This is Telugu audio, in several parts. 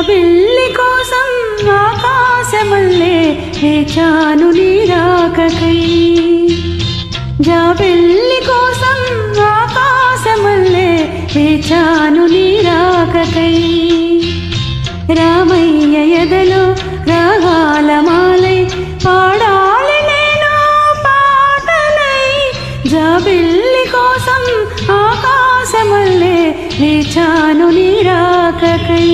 పెళ్ళి కోసం ఆకాశమల్లే వేచాను నీరాకకై. జా పెళ్ళి కోసం ఆకాశమల్లే వేచాను నీరాకకై. జాబిల్లి కోసం ఆకాశమల్లే వేచాను నిరాకకై.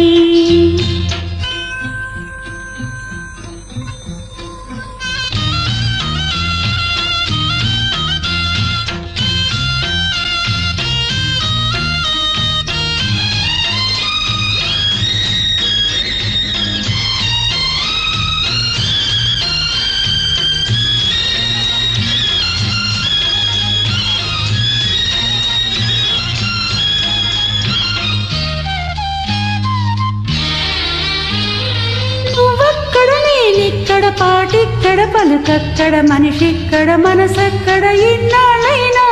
ఇక్కడ పాటిక్కడ పలుకక్కడ మనిషిక్కడ మనసక్కడ ఇన్నాళ్ళైనా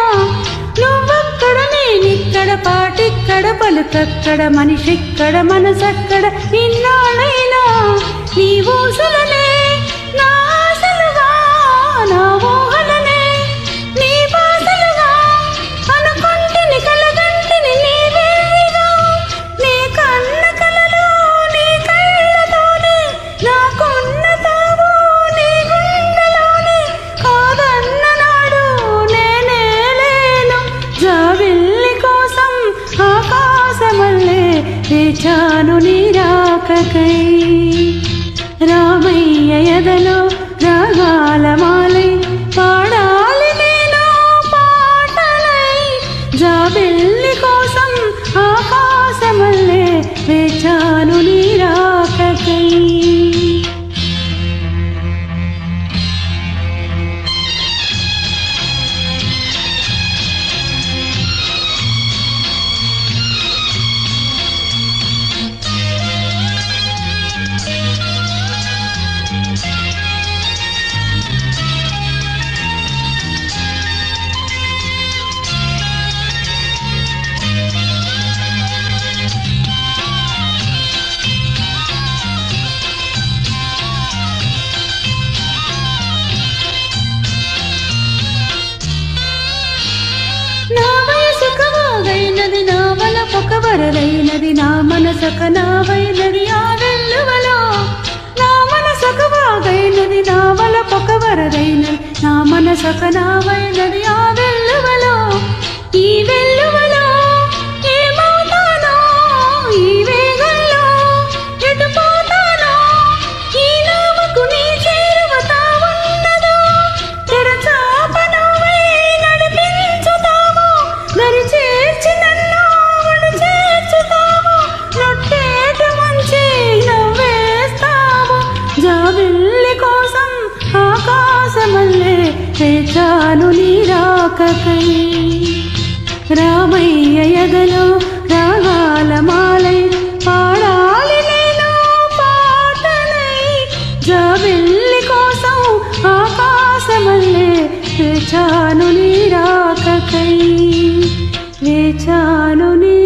నువ్వక్కడ నేనిక్కడ పాటిక్కడ పలుకక్కడ మనిషిక్కడ మనసక్కడ ఇన్నాళ్ళైనా నీ ఊసలనే వేచాను నీ రాకకై రామయ్య ఎదలో రాగాల మాలై పాడాలి నేను పాటలై. జాబిల్లి కోసం ఆకాశమల్లే వేచాను వలపొక నా మనసక నావైనది ఆ వెల్లువలో. నా మనసక వాగైనది నా వలపొక వరదైనది నా మనసక నావైనది ఆ వెళ్ళి కోసం ఆకాశమల్లే వేచాను నీరాకకై. రామయ్య ఎగలో రాగాల మాలై పాడాలి నేను పాటనై. జాబిల్లి కోసం ఆకాశమల్లే వేచాను నీరాకకై. వేచాను నీ